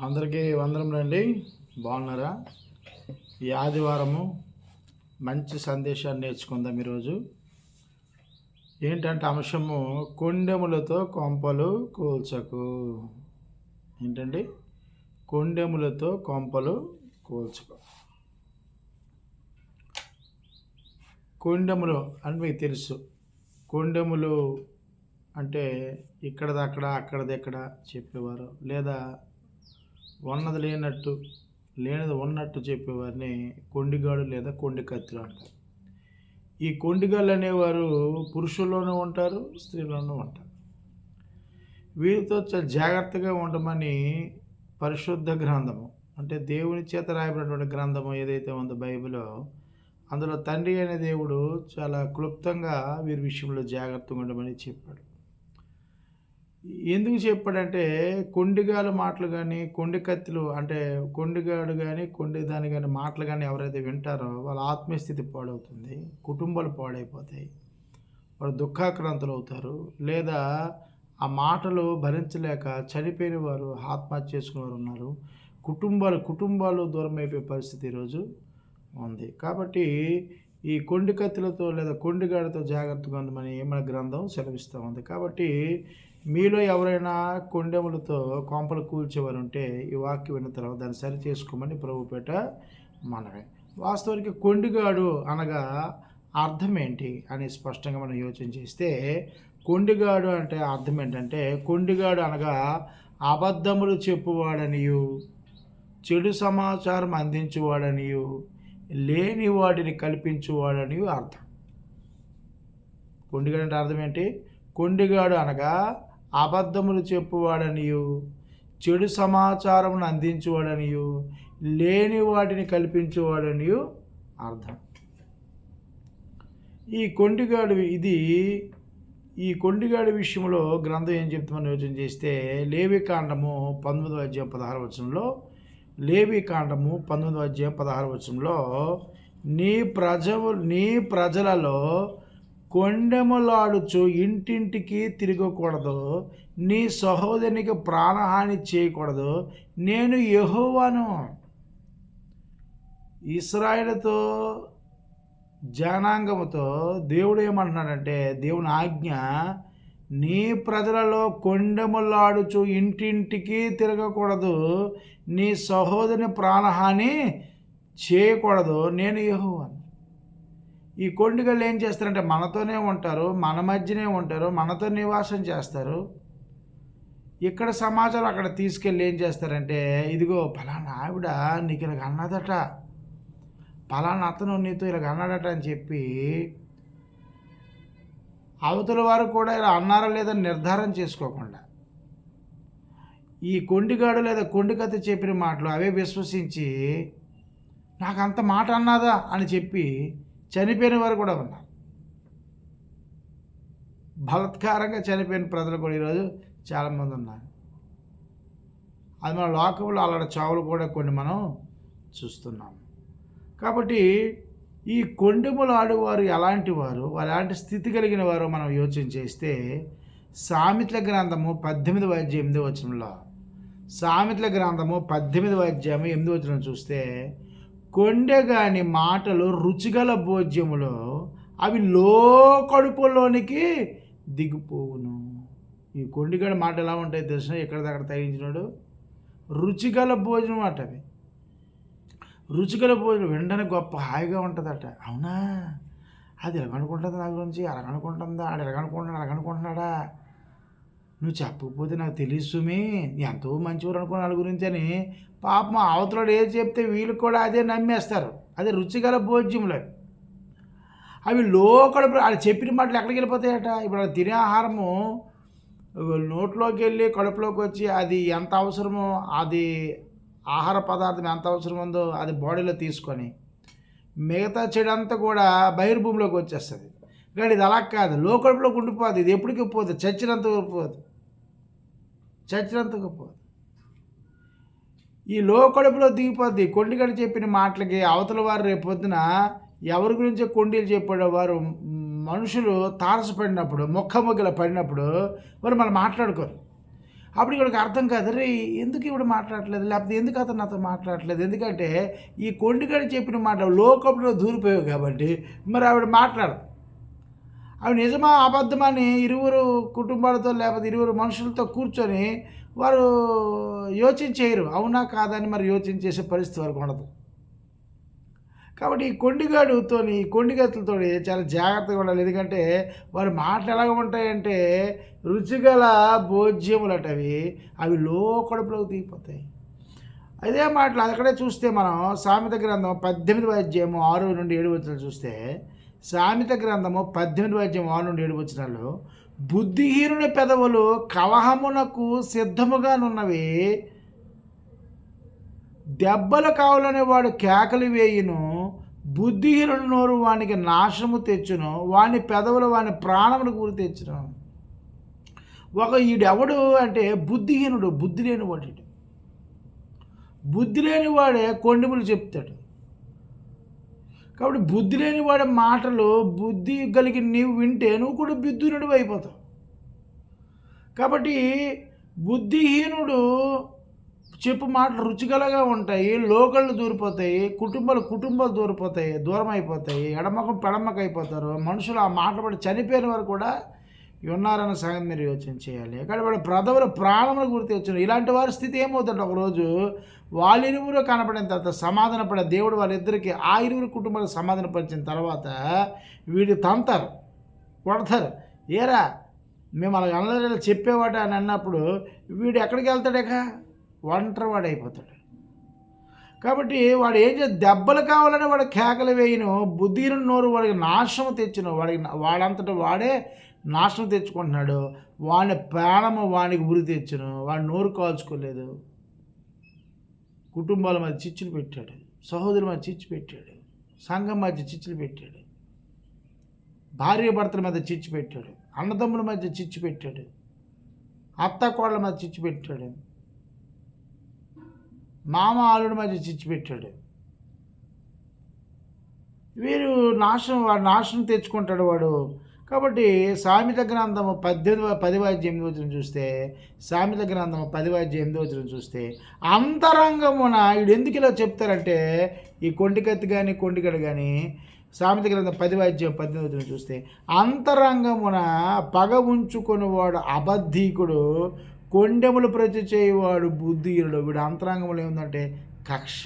అందరికీ వందనం రండి. బాగున్నారా? ఈ ఆదివారము మంచి సందేశాన్ని నేర్చుకుందాం ఈరోజు. ఏంటంటే అంశము కొండెములతో కొంపలు కూల్చకు. ఏంటండి? కొండెములతో కొంపలు కూల్చకు. కొండెములు అని మీకు తెలుసు. కొండెములు అంటే ఇక్కడదక్కడ అక్కడదెక్కడ చెప్పేవారు. లేదా ఉన్నది లేనట్టు లేనిది ఉన్నట్టు చెప్పేవారిని కొండిగాడు లేదా కొండి కత్తులు అంటారు. ఈ కొండిగాళ్ళు అనేవారు పురుషుల్లోనూ ఉంటారు స్త్రీలోనూ ఉంటారు. వీరితో చాలా జాగ్రత్తగా ఉండమని పరిశుద్ధ గ్రంథము అంటే దేవుని చేత రాయబడినటువంటి గ్రంథము ఏదైతే ఉందో బైబిలో అందులో తండ్రి అనే దేవుడు చాలా క్లుప్తంగా వీరి విషయంలో జాగ్రత్తగా ఉండమని చెప్పాడు. ఎందుకు చెప్పాడంటే కొండిగాల మాటలు కానీ కొండి కత్తులు అంటే కొండిగాడు కానీ కొండి దాని కానీ మాటలు కానీ ఎవరైతే వింటారో వాళ్ళ ఆత్మీయస్థితి పాడవుతుంది కుటుంబాలు పాడైపోతాయి వాళ్ళు దుఃఖాక్రాంతులు అవుతారు. లేదా ఆ మాటలు భరించలేక చనిపోయిన వారు ఆత్మహత్య చేసుకునేవారు ఉన్నారు. కుటుంబాలు కుటుంబాలు దూరం అయిపోయే పరిస్థితి ఈరోజు ఉంది. కాబట్టి ఈ కొండి కత్తులతో లేదా కొండిగాడితో జాగ్రత్తగా ఉందమని మన గ్రంథం సెలవిస్తూ ఉంది. కాబట్టి మీలో ఎవరైనా కొండెములతో కొంపలు కూల్చేవారు ఉంటే ఈ వాక్యం విన్న తర్వాత దాన్ని సరి చేసుకోమని ప్రభుపేట మనమే వాస్తవానికి కొండిగాడు అనగా అర్థం ఏంటి అని స్పష్టంగా మనం యోచన చేస్తే కొండిగాడు అంటే అర్థం ఏంటంటే కొండిగాడు అనగా అబద్ధములు చెప్పువాడనియు చెడు సమాచారం అందించేవాడనియు లేని వాటిని కల్పించువాడని అర్థం. కొండిగాడు అంటే అర్థం ఏంటి? కొండిగాడు అనగా అబద్ధములు చెప్పువాడనియు చెడు సమాచారమును అందించువాడనియు లేని వాటిని కల్పించేవాడనియు అర్థం. ఈ కొండిగాడు ఇది ఈ కొండిగాడి విషయంలో గ్రంథం ఏం చెప్తామని యోచన చేస్తే లేవి కాండము పంతొమ్మిదో అధ్యాయం పదహారు వచనంలో లేవి కాండము పంతొమ్మిదో అధ్యాయం పదహారు వచనంలో నీ ప్రజ నీ ప్రజలలో కొండెములాడుచు ఇంటింటికి తిరగకూడదు. నీ సహోదరునికి ప్రాణహాని చేయకూడదు. నేను యహోవాను. ఇస్రాయిల్తో జనాంగముతో దేవుడు ఏమంటున్నాడంటే దేవుని ఆజ్ఞ నీ ప్రజలలో కొండెములాడుచు ఇంటింటికి తిరగకూడదు. నీ సహోదరుని ప్రాణహాని చేయకూడదు. నేను యహోవాను. ఈ కొండిగళ్ళు ఏం చేస్తారంటే మనతోనే ఉంటారు మన మధ్యనే ఉంటారు మనతో నివాసం చేస్తారు. ఇక్కడ సమాచారం అక్కడ తీసుకెళ్ళి ఏం చేస్తారంటే ఇదిగో ఫలానా ఆవిడ నీకు ఇలాగ అన్నదట ఫలానా అతను నీతో ఇలాగ అన్నాడట అని చెప్పి అవతల వారు కూడా ఇలా అన్నారా లేదని నిర్ధారణ చేసుకోకుండా. ఈ కొండిగాడు లేదా కొండికత్తి చెప్పిన మాటలు అవే విశ్వసించి నాకు అంత మాట అన్నదా అని చెప్పి చనిపోయిన వారు కూడా ఉన్నారు. బలత్కారంగా చనిపోయిన ప్రజలు కూడా ఈరోజు చాలామంది ఉన్నారు. అది మన లోకంలో అలాంటి చావులు కూడా కొన్ని మనం చూస్తున్నాం. కాబట్టి ఈ కొండెములు ఆడేవారు ఎలాంటి వారు? ఎలాంటి స్థితి కలిగిన వారు మనం యోచన చేస్తే సామెతల గ్రంథము పద్దెనిమిది అధ్యాయం ఎనిమిది వచనంలో సామెతల గ్రంథము పద్దెనిమిది అధ్యాయం ఎనిమిది వచనం చూస్తే కొండగాని మాటలు రుచిగల భోజ్యములో అవి లో కడుపులోనికి దిగిపోవును. ఈ కొండిగడ మాట ఎలా ఉంటాయి తెలిసిన ఎక్కడ దగ్గర తగ్గించినాడు రుచిగల భోజనం అట అవి రుచిగల భోజనం వెంటనే గొప్ప హాయిగా ఉంటుందట. అవునా? అది ఎలాగనుకుంటుంది నా గురించి? అలాగనుకుంటుందా ఆడు ఎలాగనుకుంటున్నాడు? అలాగనుకుంటున్నాడా నువ్వు చెప్పకపోతే నాకు తెలియదు సుమి. ఎంతో మంచివారు అనుకున్న వాళ్ళ గురించి అని పాపం అవతలడు ఏది చెప్తే వీళ్ళు కూడా అదే నమ్మేస్తారు. అదే రుచికర భోజ్యములు అవి అవి లోకడ అది చెప్పిన మాటలు ఎక్కడికి వెళ్ళిపోతాయట? ఇప్పుడు అది తినే ఆహారము నోట్లోకి వెళ్ళి కడుపులోకి వచ్చి అది ఎంత అవసరమో అది ఆహార పదార్థం ఎంత అవసరం ఉందో అది బాడీలో తీసుకొని మిగతా చెడు అంతా కూడా బహిర్భూమిలోకి వచ్చేస్తుంది. కానీ ఇది అలా కాదు. లోకడుపులోకి ఉండిపోదు. ఇది ఎప్పటికీ పోదు. చచ్చినంత పోదు. చచ్చినంత పోదు. ఈ లో కడుపులో దిగిపోద్ది. కొండిగడ చెప్పిన మాటలకి అవతల వారు రేపు పొద్దున ఎవరి గురించి కొండీలు చెప్పాడో వారు మనుషులు తారసపడినప్పుడు మొక్క మొగ్గల పడినప్పుడు మరి మనం మాట్లాడుకోరు. అప్పుడు ఇక్కడికి అర్థం కాదు రే ఎందుకు ఇవిడు మాట్లాడట్లేదు? లేకపోతే ఎందుకు అతను నాతో మాట్లాడట్లేదు? ఎందుకంటే ఈ కొండిగడి చెప్పిన మాట లోకంలో దూరిపోయావు కాబట్టి మరి ఆవిడ మాట్లాడదు. అవి నిజమా అబద్ధమని ఇరువురు కుటుంబాలతో లేకపోతే ఇరువురు మనుషులతో కూర్చొని వారు యోచించేయరు. అవునా కాదని మరి యోచించేసే పరిస్థితి వరకు ఉండదు. కాబట్టి ఈ కొండిగాడుతో ఈ కొండిగతులతో చాలా జాగ్రత్తగా ఉండాలి. ఎందుకంటే వారి మాటలు ఎలాగ ఉంటాయంటే రుచిగల భోజ్యములు అటవి అవి లోకడుపులోకి దిగిపోతాయి అదే మాటలు అక్కడే చూస్తే మనం సామెత గ్రంథం పద్దెనిమిది అధ్యాయము ఆరు నుండి ఏడు వచ్చిన చూస్తే సామెత గ్రంథము పద్దెనిమిది అధ్యాయం ఆరు నుండి ఏడు వచ్చినాల్లో బుద్ధిహీనుని పెదవులు కలహమునకు సిద్ధముగానున్నవి దెబ్బలు కావాలనే వాడు కేకలు వేయును బుద్ధిహీనుడు నోరు వానికి నాశనము తెచ్చును వాని పెదవులు వాని ప్రాణమును గురి తెచ్చును. ఒక ఈడెవడు అంటే బుద్ధిహీనుడు బుద్ధి లేనివాడు ఈడు. బుద్ధి లేనివాడే కొండిములు చెప్తాడు. కాబట్టి బుద్ధి లేనివాడి మాటలు బుద్ధి కలిగి నీవు వింటే నువ్వు కూడా బుద్ధిహీనుడు అయిపోతావు. కాబట్టి బుద్ధిహీనుడు చెప్పు మాటలు రుచికలగా ఉంటాయి లోకళ్ళు దూరిపోతాయి కుటుంబాలు కుటుంబాలు దూరిపోతాయి దూరం అయిపోతాయి ఎడమకం పెడమక అయిపోతారు మనుషులు ఆ మాటలు పడి చనిపోయిన వారు కూడా ఉన్నారన్న సంగతి మీరు యోచన చేయాలి. కాబట్టి వాడు ప్రథముల ప్రాణములు గుర్తి వచ్చిన ఇలాంటి వారి స్థితి ఏమవుతుంది ఒకరోజు వాళ్ళిరువురు కనపడిన తర్వాత సమాధాన పడే దేవుడు వాళ్ళిద్దరికి ఆ ఇరువురు కుటుంబాలకు సమాధాన పరిచిన తర్వాత వీడు తంతారు కొడతారు. ఏరా మేము అలా అనలేదు చెప్పేవాట అని అన్నప్పుడు వీడు ఎక్కడికి వెళ్తాడేక? ఒంటరి వాడైపోతాడు అయిపోతాడు కాబట్టి వాడు ఏం చేసి దెబ్బలు కావాలని వాడు కేకలు వేయను బుద్ధిని నోరు వాడికి నాశనం తెచ్చిన వాడికి వాడంతటా వాడే నాశనం తెచ్చుకుంటున్నాడు వాని ప్రాణము వానికి ఉరి తెచ్చును వాడు నోరు కాల్చుకోలేదు. కుటుంబాల మధ్య చిచ్చులు పెట్టాడు సహోదరుల మధ్య చిచ్చు పెట్టాడు సంఘం మధ్య చిచ్చులు పెట్టాడు భార్య భర్తల మీద చిచ్చు పెట్టాడు అన్నదమ్ముల మధ్య చిచ్చు పెట్టాడు అత్త కోడల మధ్య చిచ్చు పెట్టాడు మామ ఆలుడి మధ్య చిచ్చిపెట్టాడు వీరు నాశనం వాడు నాశనం తెచ్చుకుంటాడు వాడు. కాబట్టి సామెత గ్రంథము పద్దెనిమిది పదివాద్య ఎనిమిది వచ్చిన చూస్తే సామెత గ్రంథము పది వాద్యం ఎనిమిది వచ్చిన చూస్తే అంతరంగమున వీడు ఎందుకు ఇలా చెప్తారంటే ఈ కొండికత్తి కానీ కొండిగడ కానీ సామెత గ్రంథం పదివాద్యం పద్దెనిమిది వచ్చిన చూస్తే అంతరంగమున పగ ఉంచుకొని వాడు అబద్ధీకుడు కొండెములు ప్రతి చేయవాడు బుద్ధిహీనుడు వీడు అంతరంగంలో ఏముందంటే కక్ష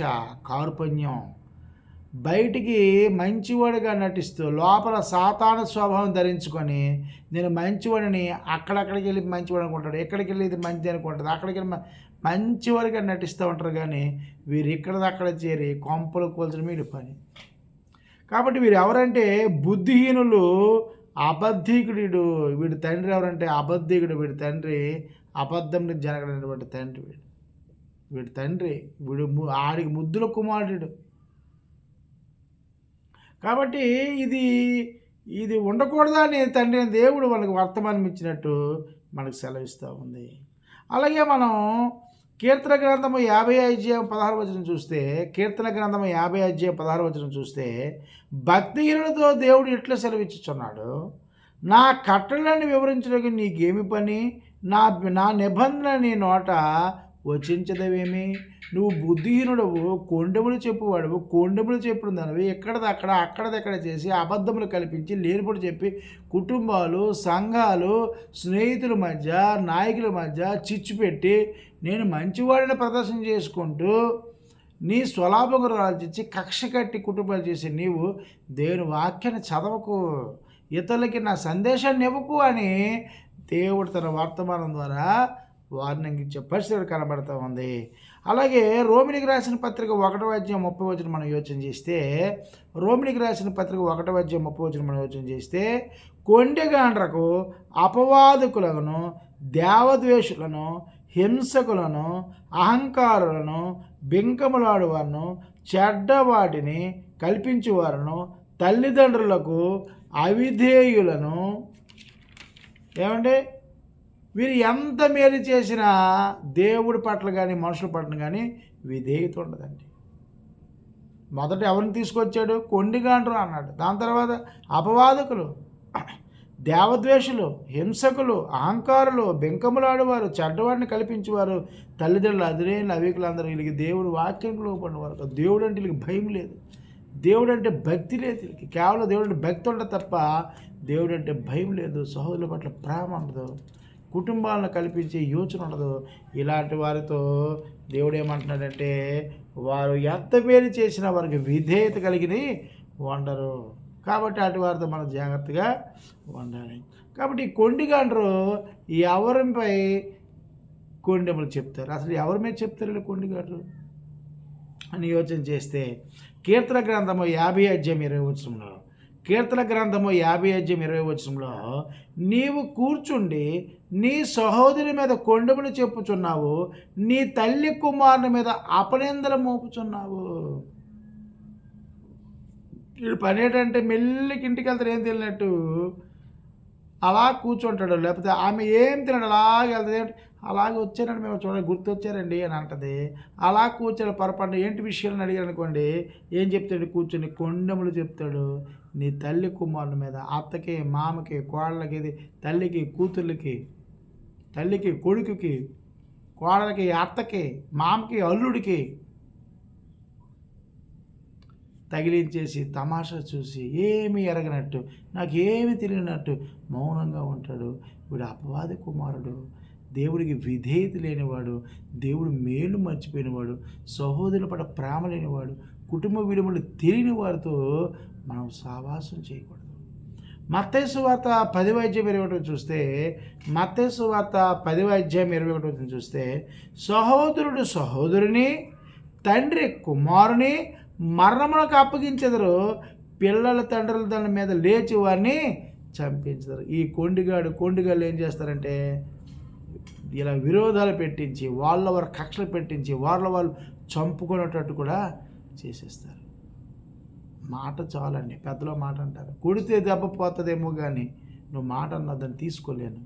కార్పణ్యం బయటికి మంచివాడిగా నటిస్తూ లోపల సాతాన స్వభావం ధరించుకొని నేను మంచివాడిని అక్కడక్కడికి వెళ్ళి మంచివాడు అనుకుంటాడు. ఎక్కడికి వెళ్ళి ఇది మంచిది అనుకుంటుంది అక్కడికి వెళ్ళి మంచివాడిగా నటిస్తూ ఉంటారు కానీ వీరు ఇక్కడది అక్కడ చేరి కొంపలు కోల్చడం వీడి పని. కాబట్టి వీరు ఎవరంటే బుద్ధిహీనులు అబద్ధికుడు వీడి తండ్రి ఎవరంటే అబద్ధికుడు వీడి తండ్రి అబద్ధం జరగనటువంటి తండ్రి వీడు. వీడి తండ్రి వీడు ము- ఆడికి ముద్దుల కుమారుడు. కాబట్టి ఇది ఇది ఉండకూడదని తండ్రి దేవుడు మనకు వర్తమానం ఇచ్చినట్టు మనకు సెలవిస్తూ ఉంది. అలాగే మనం కీర్తన గ్రంథము యాభై అధ్యాయం పదహారు వచనం చూస్తే కీర్తన గ్రంథము యాభై అధ్యాయం పదహారు వచనం చూస్తే భక్తిహీనులతో దేవుడు ఎట్లా సెలవిచ్చుచున్నాడు. నా కట్టలను వివరించడానికి నీకేమి పని? నా నా నిబంధన నీ నోట వచించదవేమి? నువ్వు బుద్ధిహీనుడవు కొండెములు చెప్పువాడవు కొండెములు చెప్పుడు దానివి ఎక్కడది అక్కడ అక్కడది చేసి అబద్ధములు కల్పించి లేనిపోటు చెప్పి కుటుంబాలు సంఘాలు స్నేహితుల మధ్య నాయకుల మధ్య చిచ్చు పెట్టి నేను మంచివాడిని ప్రదర్శన చేసుకుంటూ నీ స్వలాభం ఆలోచించి కక్ష కట్టి కుటుంబాలు చేసి నీవు దేవుని వాక్యాన్ని చదవకు ఇతరులకి నా సందేశాన్ని ఇవ్వకు అని దేవుడు తన వర్తమానం ద్వారా వార్నింగ్ ఇచ్చే పరిస్థితి కనబడుతూ ఉంది. అలాగే రోమినికి రాసిన పత్రిక ఒకటో అధ్యాయం ముప్పై వచ్చిన మనం యోచన చేస్తే రోమినికి రాసిన పత్రిక ఒకటో అధ్యాయం ముప్పై వచ్చిన మనం యోచన చేస్తే కొండెగాండ్రకు అపవాదకులను దేవద్వేషులను హింసకులను అహంకారులను బింకములాడువారును చెడ్డవాటిని కల్పించేవారును తల్లిదండ్రులకు అవిధేయులను ఏమండి? వీరు ఎంత మేలు చేసినా దేవుడి పట్ల కానీ మనుషుల పట్ల కానీ విధేయత ఉండదండి. మొదట ఎవరిని తీసుకొచ్చాడు? కొండిగాండ్రు అన్నాడు. దాని తర్వాత అపవాదకులు దేవద్వేషులు హింసకులు అహంకారులు బెంకములాడేవారు చెడ్డవాడిని కల్పించేవారు తల్లిదండ్రులు అదిరేని అవికులందరూ వీళ్ళకి దేవుడు వాక్యం లోపడినవారు దేవుడు అంటే వీళ్ళకి భయం లేదు. దేవుడు అంటే భక్తి లేదు వీళ్ళకి. కేవలం దేవుడు అంటే భక్తి ఉండదు తప్ప దేవుడు అంటే భయం లేదు సహోదరుల పట్ల ప్రేమ ఉండదు కుటుంబాలను కల్పించే యోచన ఉండదు. ఇలాంటి వారితో దేవుడు ఏమంటున్నాడంటే వారు ఎంత మేలు చేసినా వారికి విధేయత కలిగిన వండరు. కాబట్టి అటు వారితో మనం జాగ్రత్తగా ఉండాలి కాబట్టి ఈ కొండిగాండ్రు ఎవరిపై కొండెములు చెప్తారు. అసలు ఎవరి మీద చెప్తారు వీళ్ళు కొండిగండ్రు? అని యోచన చేస్తే కీర్తన గ్రంథము యాభై అధ్యాయం ఇరవై వచ్చంలో కీర్తన గ్రంథము యాభై అధ్యయం ఇరవై వచనంలో నీవు కూర్చుండి నీ సహోదరి మీద కొండమని చెప్పుచున్నావు నీ తల్లి కుమారుని మీద అపనిందలు మోపుచున్నావు. వీడు పని ఏంటంటే మెల్లికి ఇంటికి వెళ్తారు ఏం తెలియనట్టు అలా కూర్చుంటాడు లేకపోతే ఆమె ఏం తినడు అలాగే వెళ్తుంది అలాగే వచ్చారని మేము చూడండి గుర్తు వచ్చారండి అని అంటది. అలా కూర్చొని పొరపాటు ఏంటి విషయాలను అడిగారు అనుకోండి ఏం చెప్తాడు కూర్చొని? కొండములు చెప్తాడు. నీ తల్లి కుమారుల మీద అత్తకి మామకి కోడలకి తల్లికి కూతుర్లకి తల్లికి కొడుకుకి కోడలకి అత్తకి మామకి అల్లుడికి తగిలించేసి తమాషా చూసి ఏమీ ఎరగనట్టు నాకు ఏమి తెలియనట్టు మౌనంగా ఉంటాడు. వీడు అపవాది కుమారుడు. దేవుడికి విధేయత లేనివాడు దేవుడు మేలు మర్చిపోయినవాడు సహోదరుల పట్ల ప్రేమ లేనివాడు కుటుంబ విలువలు తెలియని వారితో మనం సావాసం చేయకూడదు. మత్తేసు వార్త పది వైద్యం ఇరవై ఒకటి చూస్తే మత్తేసు వార్త పది వైద్యం ఇరవై ఒకటి చూస్తే సహోదరుడు సహోదరుని తండ్రి కుమారుని మరణమునకు అప్పగించెదరు పిల్లల తండ్రుల దాని మీద లేచి వారిని చంపించరు ఈ కొండిగాడు కొండిగాళ్ళు ఏం చేస్తారంటే ఇలా విరోధాలు పెట్టించి వాళ్ళ వారు కక్షలు పెట్టించి వాళ్ళ వాళ్ళు చంపుకునేటట్టు కూడా చేసేస్తారు. మాట చాలండి. పెద్దలో మాట అంటారు. కొడితే దెబ్బ పోతుందేమో కానీ నువ్వు మాట అన్న దాన్ని తీసుకోలేను.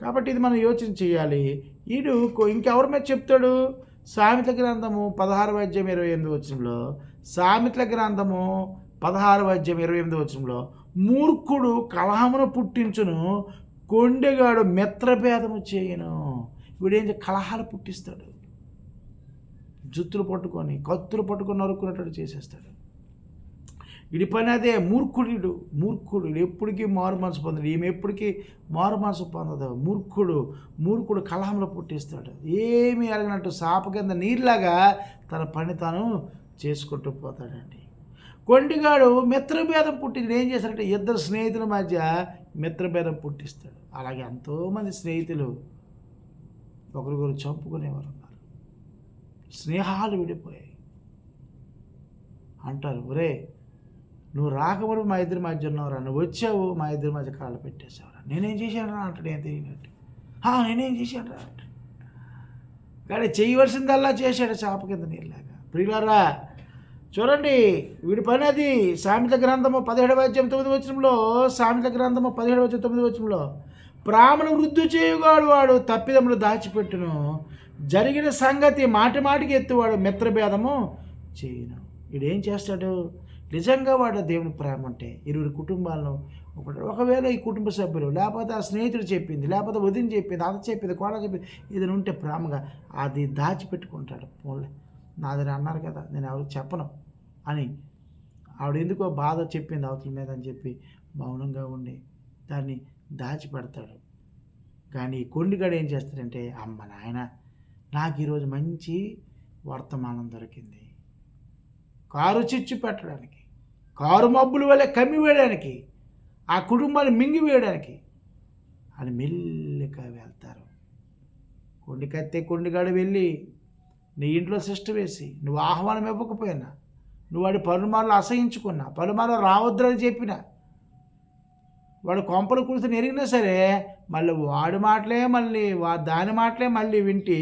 కాబట్టి ఇది మనం యోచన చేయాలి. వీడు ఇంకెవరి మీద చెప్తాడు? సామెత గ్రంథము పదహారు వైద్యం ఇరవై ఎనిమిది వచ్చంలో సామెతల గ్రంథము పదహారు వైద్యం ఇరవై ఎనిమిది వచ్చంలో మూర్ఖుడు కలహమును పుట్టించును కొండెగాడు మిత్రభేదము చేయను. వీడేం కలహాలు పుట్టిస్తాడు. జుత్తులు పట్టుకొని కత్తులు పట్టుకొని నరుక్కునేటట్టు చేసేస్తాడు. వీడి పని అదే మూర్ఖుడు. మూర్ఖుడు ఎప్పటికీ మారు మనసు పొందడు. ఈమె ఎప్పటికీ మారు మనసు పొందదు. మూర్ఖుడు మూర్ఖుడు కలహంలో పుట్టిస్తాడు. ఏమీ అరగనట్టు సాప కింద నీరులాగా తన పని తాను చేసుకుంటూ పోతాడండి. కొండిగాడు మిత్రభేదం పుట్టింది ఏం చేస్తాడంటే ఇద్దరు స్నేహితుల మధ్య మిత్రభేదం పుట్టిస్తాడు. అలాగే ఎంతోమంది స్నేహితులు ఒకరికొకరు చంపుకునేవారు ఉన్నారు. స్నేహాలు విడిపోయాయి. అంటారు ఒరే నువ్వు రాకపోవడం మా ఇద్దరి మధ్య ఉన్నవరా నువ్వు వచ్చావు మా ఇద్దరి మధ్య కాళ్ళు పెట్టేసావురా నేనేం చేశాను రా అంటాడు ఏం తెలియనట్టు నేనేం చేశాను రా అంటాడు. కానీ చేయవలసిందల్లా చేశాడు చాప కింద నీళ్ళగా ప్రియులరా చూడండి వీడి పని అది. సామెత గ్రంథము పదిహేడవ అధ్యాయం తొమ్మిది వచ్చంలో సామెత గ్రంథము పదిహేడవ అధ్యాయం తొమ్మిది వచ్చంలో ప్రాణను వృద్ధి చేయుగాడు వాడు తప్పిదములు దాచిపెట్టును. జరిగిన సంగతి మాటి మాటికి ఎత్తువాడు మిత్రభేదము చేయను. వీడేం చేస్తాడు? నిజంగా వాడు దేవుని ప్రేమ అంటే ఇరువురి కుటుంబాలను ఒకవేళ ఈ కుటుంబ సభ్యులు లేకపోతే ఆ స్నేహితుడు చెప్పింది లేకపోతే వదిన చెప్పింది అత చెప్పింది కోడ చెప్పింది ఇది ఉంటే ప్రేమగా అది దాచిపెట్టుకుంటాడు. పోన్లే. నాది అన్నారు కదా నేను ఎవరు చెప్పను. అని ఆవిడ ఎందుకో బాధ చెప్పింది అవతల మీద అని చెప్పి మౌనంగా ఉండి దాన్ని దాచిపెడతాడు. కానీ ఈ కొండిగాడు ఏం చేస్తాడంటే అమ్మ నాయన నాకు ఈరోజు మంచి వర్తమానం దొరికింది. కారు చిచ్చు పెట్టడానికి కారు మబ్బులు వల్ల కమ్మి వేయడానికి ఆ కుటుంబాన్ని మింగివేయడానికి అని మెల్లిగా వెళ్తారు. కొండికత్తే కొండిగాడు వెళ్ళి నీ ఇంట్లో సిస్టం వేసి నువ్వు ఆహ్వానం ఇవ్వకపోయినా నువ్వు వాడి పలుమార్లు అసహించుకున్నా పలుమార్లు రావద్దని చెప్పిన వాడు కొంపలు కూర్చొని ఎరిగినా సరే మళ్ళీ వాడి మాటలే మళ్ళీ వా దాని మాటలే మళ్ళీ వింటి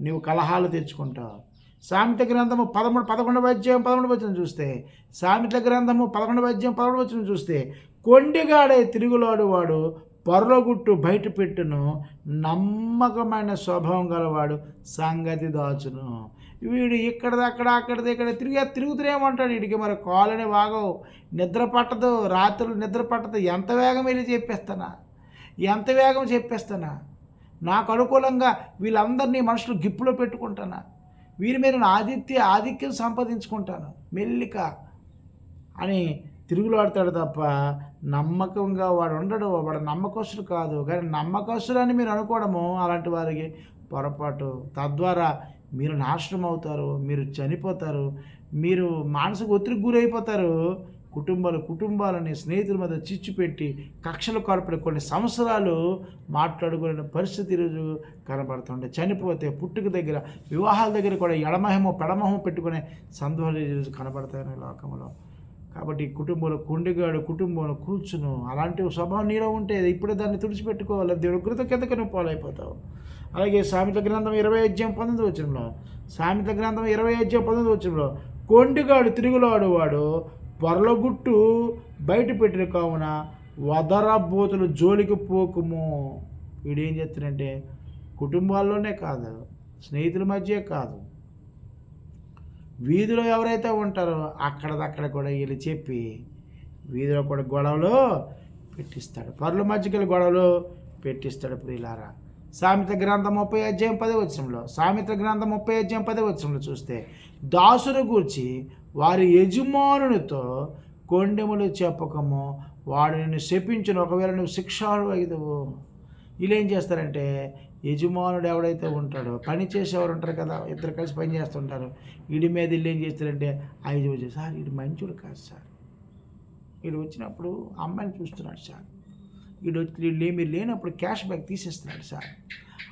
నువ్వు కలహాలు తెచ్చుకుంటావు. సామెత గ్రంథము పదమూడు పదకొండు వైద్యం పదమూడు వచ్చిన చూస్తే సామెత గ్రంథము పదకొండు వైద్యం పదమూడు వచ్చిన చూస్తే కొండిగాడే తిరుగులాడు వాడు పొరలగుట్టు బయట పెట్టును నమ్మకమైన స్వభావం గలవాడు సంగతి దాచును. వీడు ఇక్కడది అక్కడ అక్కడది ఇక్కడ తిరిగి తిరుగుతూనే ఉంటాడు వీడికి మరి కాలని వాగవు. నిద్ర పట్టదు రాత్రులు నిద్ర పట్టదు. ఎంత వేగం వెళ్ళి చెప్పేస్తానా? ఎంత వేగం చెప్పేస్తానా? నాకు అనుకూలంగా వీళ్ళందరినీ మనుషులు గిప్పులో పెట్టుకుంటానా? వీరి మీద నా ఆదిత్య ఆధిక్యం సంపాదించుకుంటాను. మెల్లిక అని తిరుగులాడతాడు తప్ప నమ్మకంగా వాడు ఉండడు. వాడు నమ్మకస్తుడు కాదు. కానీ నమ్మకస్తుడు అని మీరు అనుకోవడము అలాంటి వారికి పొరపాటు. తద్వారా మీరు నాశనం అవుతారు మీరు చనిపోతారు మీరు మానసిక ఒత్తిడికి గురైపోతారు. కుటుంబాలు కుటుంబాలని స్నేహితుల మీద చిచ్చు పెట్టి కక్షలు కార్పడి కొన్ని సంవత్సరాలు మాట్లాడుకునే పరిస్థితి ఈరోజు కనబడుతుండే. చనిపోతే పుట్టుక దగ్గర వివాహాల దగ్గర కూడా ఎడమహమో పెడమహమో పెట్టుకునే సందర్భాలు ఈరోజు కనబడతాయి లోకంలో. కాబట్టి కుటుంబంలో కుండిగాడు కుటుంబంలో కూర్చును అలాంటి స్వభావం నీలో ఉంటే ఇప్పుడే దాన్ని తుడిచిపెట్టుకోవాలి. దేవుడు కృతజ్ఞతగా నువ్వు పాలైపోతావు. అలాగే సామెత గ్రంథం ఇరవై అధ్యాయం పంతొమ్మిది వచ్చంలో సామెత గ్రంథం ఇరవై అధ్యాయం పంతొమ్మిది వచ్చంలో కొండిగాడు తిరుగులాడువాడు పొరలగుట్టు బయట పెట్టిన కావున వదరబోతులు జోలికి పోకుము. వీడేం చేస్తాడంటే కుటుంబాల్లోనే కాదు స్నేహితుల మధ్య కాదు వీధిలో ఎవరైతే ఉంటారో అక్కడదక్కడ కూడా వీళ్ళు చెప్పి వీధిలో కూడా గొడవలు పెట్టిస్తాడు. పరుల మధ్యకెళ్ళి గొడవలు పెట్టిస్తాడు ప్రియులారా. సామెత గ్రంథం ముప్పై అధ్యాయం పదే వచ్చంలో సామెత గ్రంథం ముప్పై అధ్యాయం పదే వచ్చంలో చూస్తే దాసును గూర్చి వారి యజమానునితో కొండెములు చెప్పకము వాడు నిన్ను శపించును ఒకవేళ నువ్వు శిక్షాలు అయిదవు. వీళ్ళు ఏం చేస్తారంటే యజమానుడు ఎవడైతే ఉంటాడో పని చేసేవారు ఉంటారు కదా ఇద్దరు కలిసి పని చేస్తుంటారు. వీడి మీద వీళ్ళు ఏం చేస్తారంటే ఐదు సార్ వీడు మంచోడు కాదు సార్. వీడు వచ్చినప్పుడు అమ్మాయిని చూస్తున్నాడు సార్. వీడు వచ్చి మీరు లేనప్పుడు క్యాష్ బ్యాక్ తీసేస్తున్నాడు సార్.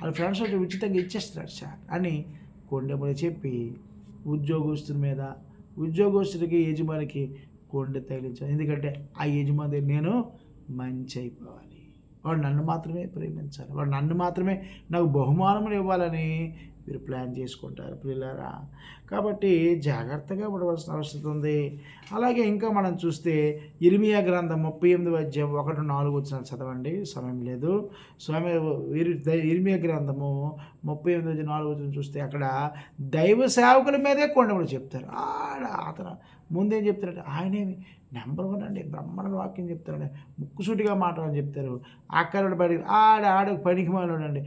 వాళ్ళ ఫ్రెండ్స్ వచ్చి ఉచితంగా ఇచ్చేస్తున్నాడు సార్ అని కొండెములు చెప్పి ఉద్యోగస్తుల మీద ఉద్యోగస్తుడికి యజమానికి కొండె తగిలించాను ఎందుకంటే ఆ యజమాని నేను మంచి అయిపోవాలి. వాడు నన్ను మాత్రమే ప్రేమించాలి. వాడు నన్ను మాత్రమే నాకు బహుమానములు ఇవ్వాలని మీరు ప్లాన్ చేసుకుంటారు. పిల్లరా కాబట్టి జాగ్రత్తగా పడవలసిన అవసరం ఉంది. అలాగే ఇంకా మనం చూస్తే ఇరిమియా గ్రంథం ముప్పై ఎనిమిది అధ్యాయం ఒకటి నాలుగు వచ్చిన చదవండి. సమయం లేదు. స్వామి ఇరిమియా గ్రంథము ముప్పై ఎనిమిది అధ్యాయం నాలుగు వచ్చిన చూస్తే అక్కడ దైవ సేవకుల మీదే కొండముడు చెప్తారు. ఆడ అతను ముందేం చెప్తారంటే ఆయనేమి నెంబర్ వన్ అండి బ్రహ్మణ వాక్యం చెప్తారండి ముక్కుసూటిగా మాట్లాడని చెప్తారు. అక్కడ పడి ఆడ ఆడ పనికి మాలోడండి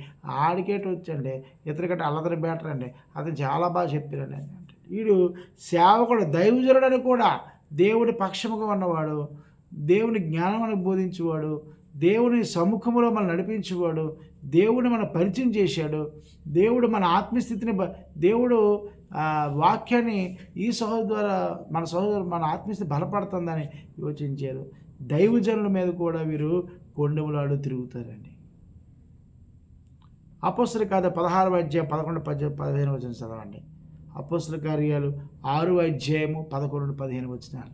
ఆడికేటి వచ్చండి ఇతరికంటే అల్లతని బెటర్ అండి అతను చాలా బాగా చెప్పారండి. వీడు సేవకుడు దైవజనుడని కూడా దేవుడి పక్షముగా ఉన్నవాడు దేవుని జ్ఞానం బోధించేవాడు దేవుని సముఖంలో మనం నడిపించేవాడు దేవుడు మన పరిచయం చేశాడు దేవుడు మన ఆత్మస్థితిని దేవుడు వాక్యాన్ని ఈ సహోదరు ద్వారా మన సహోదరు మన ఆత్మస్థితి బలపడుతుందని యోచించారు. దైవజనుల మీద కూడా వీరు కొండములాడు తిరుగుతారండి. అపోసరి కాదు పదహారు అధ్యాయం పదకొండు పద్య పదిహేను వచ్చిన చదవండి. అపోస్తుల కార్యాలు ఆరు అధ్యాయము పదకొండు పదిహేను వచ్చినారు.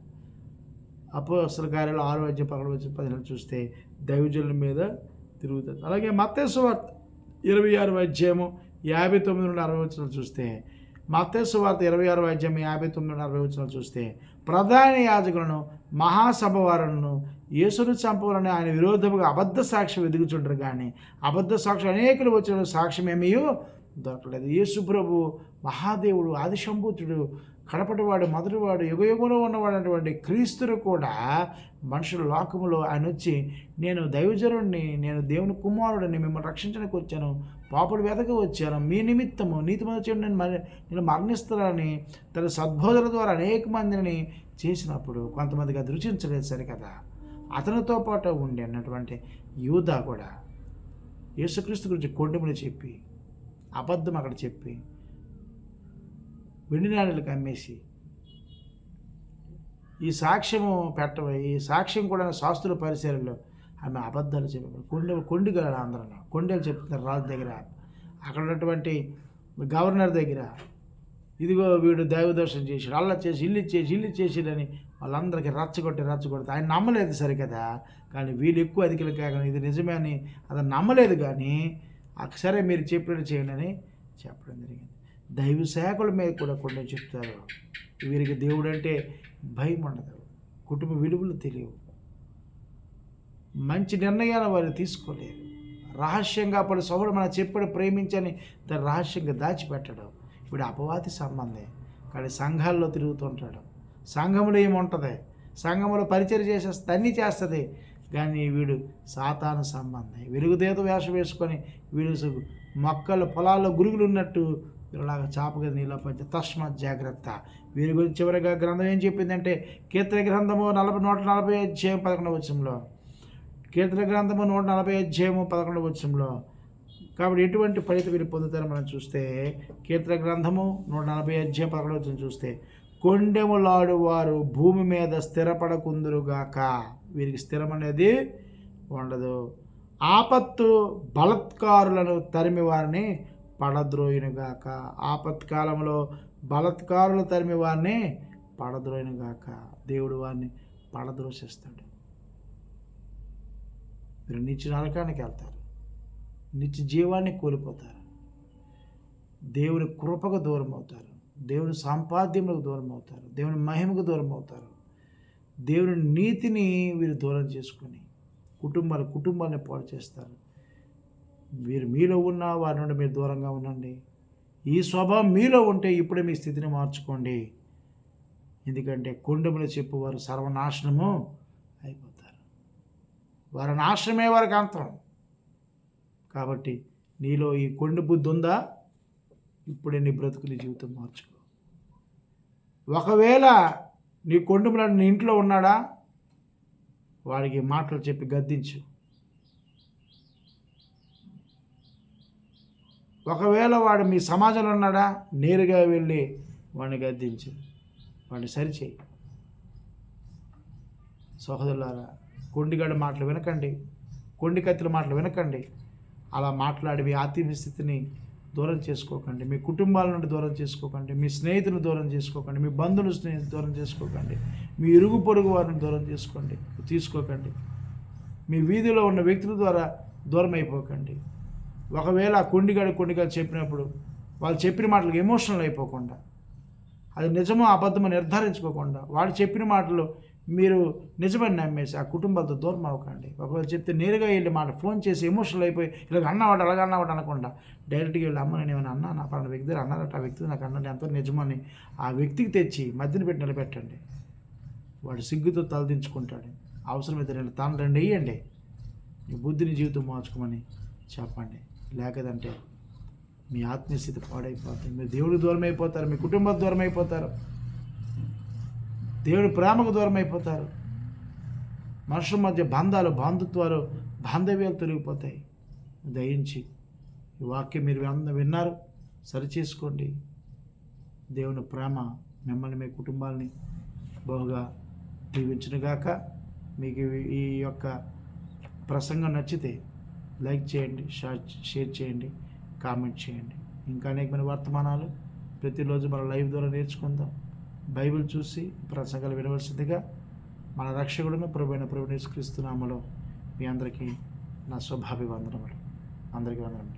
అపోస్తుల కార్యాలు ఆరు అధ్యాయం పదకొండు వచ్చిన పదిహేను చూస్తే దైవజనుల మీద తిరుగుతుంది. అలాగే మత్తేశ్వార్త ఇరవై ఆరు అధ్యాయము యాభై తొమ్మిది నుండి అరవై వచ్చిన చూస్తే మత్తేశ్వార్త వార్త ఇరవై ఆరు అధ్యాయం యాభై తొమ్మిది అరవై వచ్చిన చూస్తే ప్రధాన యాజకులను మహాసభ వారులను యేసును చంపవాలని ఆయన విరోధముగా అబద్ధ సాక్ష్యం ఎదుగుచుంటారు కానీ అబద్ధ సాక్ష్యం అనేకులు వచ్చిన సాక్ష్యం ఏమీ దొరకలేదు. యేసు ప్రభు మహాదేవుడు ఆదిశంభూతుడు కడపటివాడు మొదటివాడు యుగయుగంలో ఉన్నవాడు అటువంటి క్రీస్తులు కూడా మనుషుల లోకములో ఆయన వచ్చి నేను దైవజనుడిని నేను దేవుని కుమారుడిని మిమ్మల్ని రక్షించడానికి వచ్చాను పాపడు వెతక వచ్చాను. మీ నిమిత్తము నీతి మొదటి నేను నేను మరణిస్తానని తన సద్బోధన ద్వారా అనేక మందిని చేసినప్పుడు కొంతమందికి అది రుచించలేదు సరికదా. అతనితో పాటు ఉండి అన్నటువంటి యూదా కూడా యేసుక్రీస్తు గురించి కొండములు చెప్పి అబద్ధం అక్కడ చెప్పి వెండి నాణ్యాలకు అమ్మేసి ఈ సాక్ష్యము పెట్టవ ఈ సాక్ష్యం కూడా శాస్త్రుల పరిసరంలో ఆమె అబద్ధాలు చెప్పారు కొండ కొండిగల ఆంధ్రలో కొండలు చెప్తున్నారు రాజు దగ్గర అక్కడ ఉన్నటువంటి గవర్నర్ దగ్గర ఇదిగో వీడు దైవదర్శనం చేశాడు అల్ల చేసి ఇల్లు చేసి ఇల్లు చేసిడని వాళ్ళందరికీ రచ్చగొట్టి రచ్చగొట్టి ఆయన నమ్మలేదు సరికదా కానీ వీళ్ళు ఎక్కువ అధికలు కాక ఇది నిజమే అని అతను నమ్మలేదు కానీ సరే మీరు చెప్పినట్టు చేయండి అని చెప్పడం జరిగింది. దైవ సేవకుల మీద కూడా కొన్ని చెప్తారు. వీరికి దేవుడు అంటే భయం ఉండదు. కుటుంబ విలువలు తెలియవు. మంచి నిర్ణయాలు వారు తీసుకోలేరు. రహస్యంగా అప్పుడు సోదరుడు మన చెప్పాడు ప్రేమించని దాన్ని రహస్యంగా దాచిపెట్టడం. ఇప్పుడు అపవాది సంబంధే. కానీ సంఘాల్లో తిరుగుతుంటాడు సంఘంలో ఏముంటుంది? సంఘంలో పరిచయం చేసేస్తుంది అన్నీ చేస్తుంది. కానీ వీడు సాతాను సంబంధం. వెలుగుదేత వేషం వేసుకొని వీడు మొక్కలు పొలాల్లో గురుగులు ఉన్నట్టు ఇలాగ చాపగా నీళ్ళ పంచ తస్మాత్ జాగ్రత్త. వీరి గురించి చివరిగా గ్రంథం ఏం చెప్పిందంటే కీర్తన గ్రంథము నలభై నూట నలభై అధ్యాయం పదకొండవ వచ్చంలో కీర్తన గ్రంథము నూట నలభై అధ్యాయము పదకొండవ వచ్చంలో కాబట్టి ఎటువంటి ఫలితం వీరు పొందుతారో మనం చూస్తే కీర్తన గ్రంథము నూట నలభై అధ్యాయం పదకొండవ వచనం చూస్తే కొండెములాడువారు భూమి మీద స్థిరపడకుందురుగాక. వీరికి స్థిరం అనేది ఉండదు. ఆపత్తు బలత్కారులను తరిమి వారిని పడద్రోయునుగాక. ఆపత్కాలంలో బలత్కారులు తరిమి వారిని పడద్రోయునుగాక. దేవుడు వారిని పడద్రోసిస్తాడు. మీరు నిత్య నరకానికి వెళ్తారు. నిత్య జీవాన్ని కోల్పోతారు. దేవుని కృపకు దూరం అవుతారు దేవుని సాంపాద్యములకు దూరం అవుతారు దేవుని మహిమకు దూరం అవుతారు దేవుని నీతిని వీరు దూరం చేసుకొని కుటుంబాలు కుటుంబాన్ని పాడు చేస్తారు. వీరు మీలో ఉన్న వారి నుండి మీరు దూరంగా ఉండండి. ఈ స్వభావం మీలో ఉంటే ఇప్పుడే మీ స్థితిని మార్చుకోండి. ఎందుకంటే కుండములు చెప్పువారు సర్వనాశనము అయిపోతారు. వారి నాశనమే వారికి అంతం కాబట్టి నీలో ఈ కొండ బుద్ధి ఉందా? ఇప్పుడే నీ బ్రతుకుని జీవితం మార్చుకో. ఒకవేళ నీ కొండములాడు నీ ఇంట్లో ఉన్నాడా? వాడికి మాటలు చెప్పి గద్దించు. ఒకవేళ వాడు మీ సమాజంలో ఉన్నాడా? నేరుగా వెళ్ళి వాడిని గద్దించు. వాడిని సరిచేయి. సోహదులారా కొండిగడ మాటలు వినకండి. కొండి కత్తుల మాటలు వినకండి. అలా మాట్లాడి మీ ఆత్మీయ స్థితిని దూరం చేసుకోకండి. మీ కుటుంబాల నుండి దూరం చేసుకోకండి. మీ స్నేహితులను దూరం చేసుకోకండి. మీ బంధువులు స్నేహితులు దూరం చేసుకోకండి. మీ ఇరుగు పొరుగు వారిని దూరం చేసుకోండి. తీసుకోకండి. మీ వీధిలో ఉన్న వ్యక్తుల ద్వారా దూరం అయిపోకండి ఒకవేళ ఆ కొండిగాడు కొండిగాడు చెప్పినప్పుడు వాళ్ళు చెప్పిన మాటలకు ఎమోషనల్ అయిపోకుండా అది నిజమో అబద్ధమో నిర్ధారించుకోకుండా వాడు చెప్పిన మాటలు మీరు నిజమని నమ్మేసి ఆ కుటుంబాలతో దూరం అవ్వకండి. ఒకవేళ చెప్తే నేరుగా వెళ్ళి మాట ఫోన్ చేసి ఎమోషనల్ అయిపోయి ఇలాగ అన్నవాడు అలాగ అన్నవాడు అనకుండా డైరెక్ట్గా వెళ్ళి అమ్మ నేను ఏమైనా అన్నా నా పలానా వ్యక్తి దగ్గర అన్నారట ఆ వ్యక్తి నాకు అన్నది ఎంతో నిజమని ఆ వ్యక్తికి తెచ్చి మధ్యన పెట్టి నిలబెట్టండి. వాడు సిగ్గుతో తలదించుకుంటాడు అవసరమైతే రెండు తాను రెండు వేయండి. మీ బుద్ధిని జీవితం మార్చుకోమని చెప్పండి. లేకదంటే మీ ఆత్మీయస్థితి పాడైపోతుంది. మీరు దేవుడికి దూరం అయిపోతారు మీ కుటుంబం దూరం అయిపోతారు. దేవుడి ప్రేమకు దూరం అయిపోతారు మనుషుల మధ్య బంధాలు బాంధుత్వాలు బాంధవ్యాలు తొలగిపోతాయి. దయించి ఈ వాక్యం మీరు అందరూ విన్నారు. సరిచేసుకోండి. దేవుని ప్రేమ మిమ్మల్ని మీ కుటుంబాలని బహుగా దీవించునుగాక. మీకు ఈ- యొక్క ప్రసంగం నచ్చితే లైక్ చేయండి షేర్ చేయండి కామెంట్ చేయండి. ఇంకా అనేకమైన వర్తమానాలు ప్రతిరోజు మన లైవ్ ద్వారా నేర్చుకుందాం. బైబిల్ చూసి ప్రసంగాలు వినవలసిందిగా మన రక్షకుడును ప్రభుణ ప్రభు నిష్కరిస్తున్నామలో మీ అందరికీ నా శుభాభివందనములు. అందరికీ వందనములు.